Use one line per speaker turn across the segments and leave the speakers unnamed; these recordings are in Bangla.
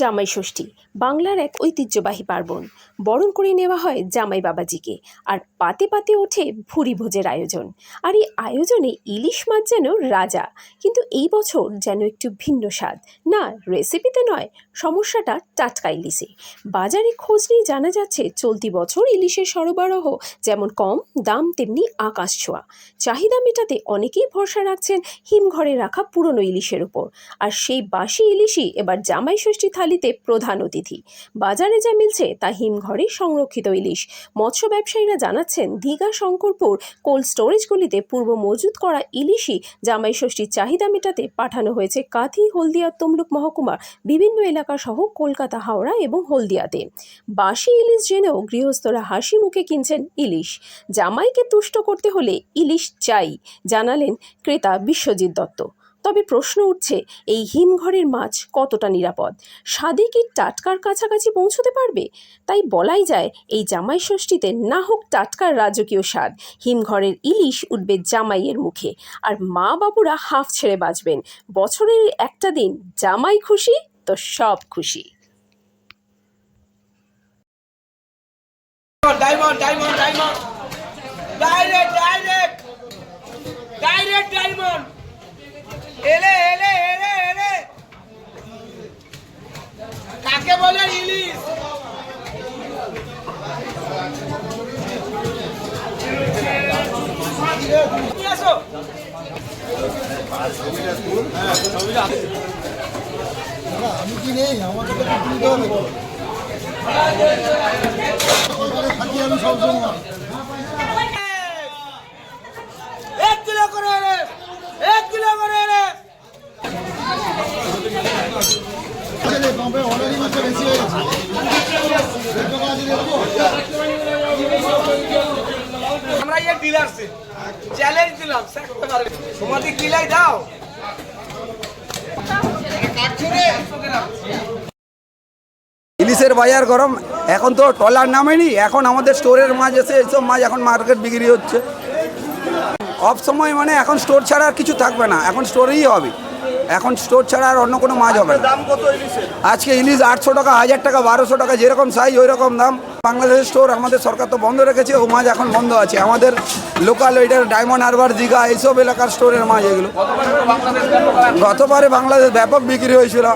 জামাই ষষ্ঠী, বাংলার এক ঐতিহ্যবাহী পার্বণ। বরণ করে নেওয়া হয় জামাই বাবাজিকে আর পাতে পাতে ওঠে ভুরি ভোজের আয়োজন। আর এই আয়োজনে ইলিশ মাছ যেন রাজা, কিন্তু এই বছর যেন একটু ভিন্ন স্বাদ। না রেসিপিতে নয়, সমস্যাটা টাটকা ইলিশে। বাজারে খোঁজ নিয়ে জানা যাচ্ছে চলতি বছর ইলিশের সরবরাহ যেমন কম, দাম তেমনি আকাশ ছোঁয়া। চাহিদা মেটাতে অনেকেই ভরসা রাখছেন হিমঘরে রাখা পুরনো ইলিশের উপর। আর সেই বাসি ইলিশই এবার জামাই ষষ্ঠী থালিতে প্রধান অতিথি। বাজারে যা মিলছে তা হিমঘরে সংরক্ষিত ইলিশ। মৎস্য ব্যবসায়ীরা জানাচ্ছেন, দীঘা, শঙ্করপুর কোল্ড স্টোরেজগুলিতে পূর্ব মজুত করা ইলিশই জামাই ষষ্ঠীর চাহিদা মেটাতে পাঠানো হয়েছে কাথি, হলদিয়া, তমলুক মহকুমার বিভিন্ন এলাকা সহ কলকাতা, হাওড়া এবং হলদিয়াতে। বাসি ইলিশ জেনেও গৃহস্থরা হাসি মুখে কিনছেন ইলিশ। জামাইকে তুষ্ট করতে হলে ইলিশ চাই, জানালেন ক্রেতা বিশ্বজিৎ দত্ত। তবে প্রশ্ন উঠছে, এই হিমঘরের মাছ কতটা নিরাপদ? স্বাদে কি টাটকার কাছাকাছি পৌঁছতে পারবে? তাই বলাই যায়, এই জামাই ষষ্ঠীতে না হোক টাটকার রাজকীয় স্বাদ, হিমঘরের ইলিশ উঠবে জামাইয়ের মুখে। আর মা বাবুরা হাফ ছেড়ে বাঁচবেন। বছরের একটা দিন জামাই খুশি, তো সব খুশি।
Diamond diamond diamond direct direct direct diamond
আমি কি নেই আমাকে তো তুলতে হবে থাকি
এক কিলো করে এলে এক কিলো করে
টাকা আছে দেখব
আমরা ইয়ে ডিলারশিপ চ্যালেঞ্জ দিলাম তোমাদের কিলাই দাও।
ইলিশের বাজার গরম, এখন তো টলার নামেনি, এখন আমাদের স্টোরের মাছ এসে এইসব মাছ এখন মার্কেট বিক্রি হচ্ছে। অফ সময় মানে এখন স্টোর ছাড়া আর কিছু থাকবে না, এখন স্টোরেই হবে। এখন স্টোর ছাড়া আর অন্য কোনো মাছ হবে না। আজকে ইলিশ আটশো টাকা হাজার টাকা বারোশো টাকা যেরকম সাইজ ওই রকম দাম। বাংলাদেশের স্টোর আমাদের সরকার তো বন্ধ রেখেছে ও মাছ এখন বন্ধ আছে। আমাদের লোকাল ওইটার ডায়মন্ড হারবার দীঘা এইসব এলাকার স্টোরের মাছ এগুলো। গতবারে বাংলাদেশ ব্যাপক বিক্রি হয়েছিল।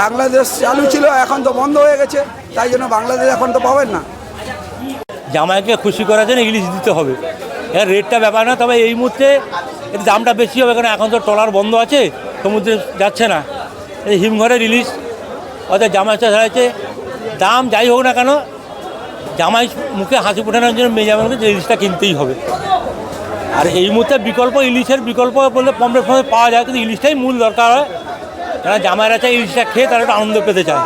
বাংলাদেশ চালু ছিল এখন তো বন্ধ হয়ে গেছে। তাই জন্য বাংলাদেশ এখন তো পাবেন না।
জামাইকে খুশি করার জন্য ইলিশ দিতে হবে। এর রেটটা ব্যাপার না তবে এই মুহূর্তে এর দামটা বেশি হবে কারণ এখন তো ট্রলার বন্ধ আছে। সমুদ্রে যাচ্ছে না। এই হিমঘরের ইলিশ অর্থাৎ জামাই চাষ হয়েছে দাম যাই হোক না কেন, জামাই মুখে হাসি ফোটানোর জন্য মেয়ে জামাইকে ইলিশটা কিনতেই হবে। আর এই মুহূর্তে বিকল্প ইলিশের বিকল্প বলতে পমপ্লেট পাওয়া যায়, কিন্তু ইলিশটাই মূল দরকার হয়। যারা জামাইরা চায় ইলিশটা খেয়ে তারা একটু আনন্দ পেতে চায়।